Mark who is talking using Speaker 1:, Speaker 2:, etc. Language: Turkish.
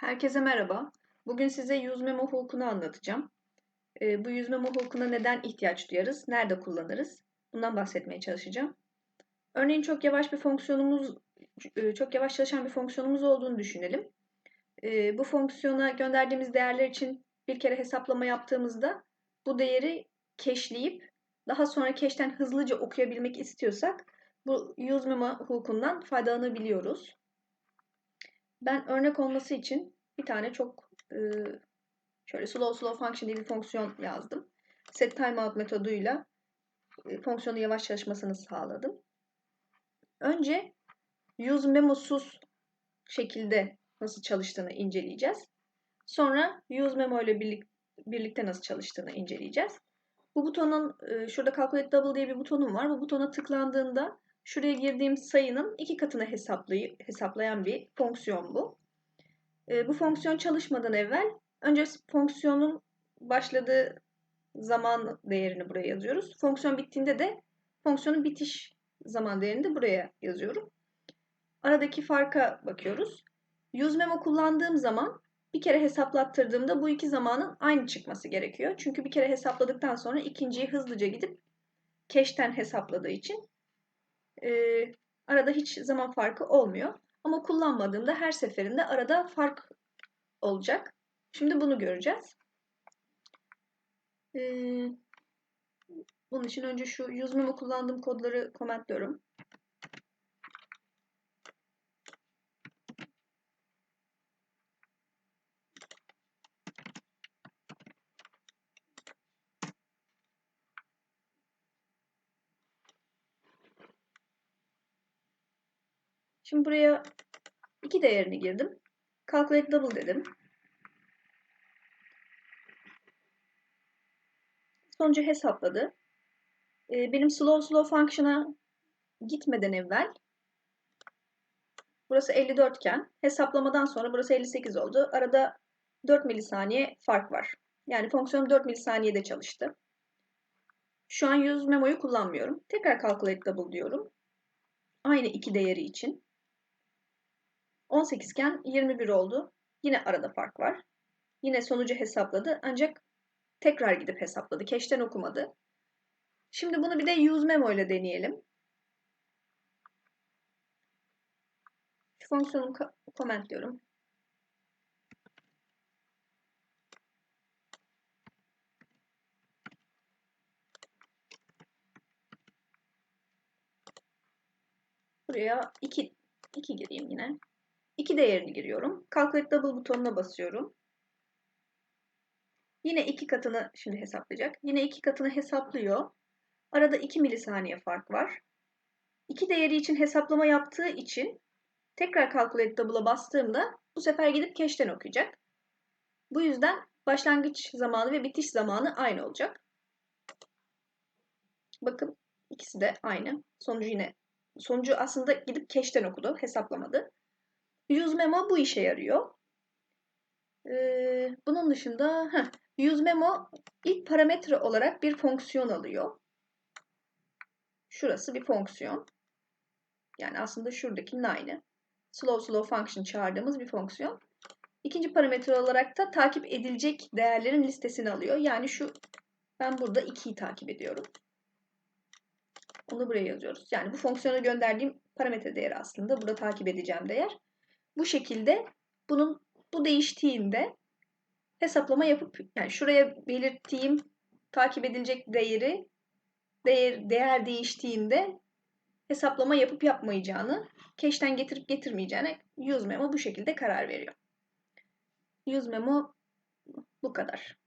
Speaker 1: Herkese merhaba. Bugün size yüzme hukukunu anlatacağım. Ee, bu yüzme hukukuna neden ihtiyaç duyarız, nerede kullanırız? Bundan bahsetmeye çalışacağım. Örneğin çok yavaş bir fonksiyonumuz, e, çok yavaş çalışan bir fonksiyonumuz olduğunu düşünelim. Ee, bu fonksiyona gönderdiğimiz değerler için bir kere hesaplama yaptığımızda bu değeri keşleyip daha sonra keşten hızlıca okuyabilmek istiyorsak bu memo hukukundan faydalanabiliyoruz. Ben örnek olması için bir tane çok e, şöyle slow slow function diye bir fonksiyon yazdım. Set timeout metoduyla e, fonksiyonu yavaş çalışmasını sağladım. Önce use memosuz şekilde nasıl çalıştığını inceleyeceğiz. Sonra use memo ile birlikte nasıl çalıştığını inceleyeceğiz. Bu butonun e, şurada calculate double diye bir butonum var. Bu butona tıklandığında Şuraya girdiğim sayının iki katını hesaplay hesaplayan bir fonksiyon bu. E, bu fonksiyon çalışmadan evvel önce fonksiyonun başladığı zaman değerini buraya yazıyoruz. Fonksiyon bittiğinde de fonksiyonun bitiş zaman değerini de buraya yazıyorum. Aradaki farka bakıyoruz. UseMemo kullandığım zaman bir kere hesaplattırdığımda bu iki zamanın aynı çıkması gerekiyor. Çünkü bir kere hesapladıktan sonra ikinciyi hızlıca gidip cache'ten hesapladığı için e, arada hiç zaman farkı olmuyor. Ama kullanmadığımda her seferinde arada fark olacak. Şimdi bunu göreceğiz. Ee, bunun için önce şu use kullandığım kodları komentliyorum. Şimdi buraya iki değerini girdim. Calculate double dedim. Sonucu hesapladı. Ee, benim slow slow function'a gitmeden evvel burası 54 iken hesaplamadan sonra burası 58 oldu. Arada 4 milisaniye fark var. Yani fonksiyon 4 milisaniyede çalıştı. Şu an use memo'yu kullanmıyorum. Tekrar calculate double diyorum. Aynı iki değeri için. 18 iken 21 oldu. Yine arada fark var. Yine sonucu hesapladı ancak tekrar gidip hesapladı. Keşten okumadı. Şimdi bunu bir de use memo ile deneyelim. Şu fonksiyonu komentliyorum. Buraya 2 2 gireyim yine. 2 değerini giriyorum. Calculate Double butonuna basıyorum. Yine iki katını şimdi hesaplayacak. Yine iki katını hesaplıyor. Arada 2 milisaniye fark var. İki değeri için hesaplama yaptığı için tekrar Calculate Double'a bastığımda bu sefer gidip cache'ten okuyacak. Bu yüzden başlangıç zamanı ve bitiş zamanı aynı olacak. Bakın ikisi de aynı. Sonucu yine sonucu aslında gidip cache'ten okudu, hesaplamadı. Use memo bu işe yarıyor. Ee, bunun dışında heh, use memo ilk parametre olarak bir fonksiyon alıyor. Şurası bir fonksiyon. Yani aslında şuradakinin aynı. Slow slow function çağırdığımız bir fonksiyon. İkinci parametre olarak da takip edilecek değerlerin listesini alıyor. Yani şu ben burada 2'yi takip ediyorum. Onu buraya yazıyoruz. Yani bu fonksiyona gönderdiğim parametre değeri aslında. Burada takip edeceğim değer. Bu şekilde bunun bu değiştiğinde hesaplama yapıp yani şuraya belirttiğim takip edilecek değeri değer, değer değiştiğinde hesaplama yapıp yapmayacağını, cache'ten getirip getirmeyeceğine use memo bu şekilde karar veriyor. Use memo bu kadar.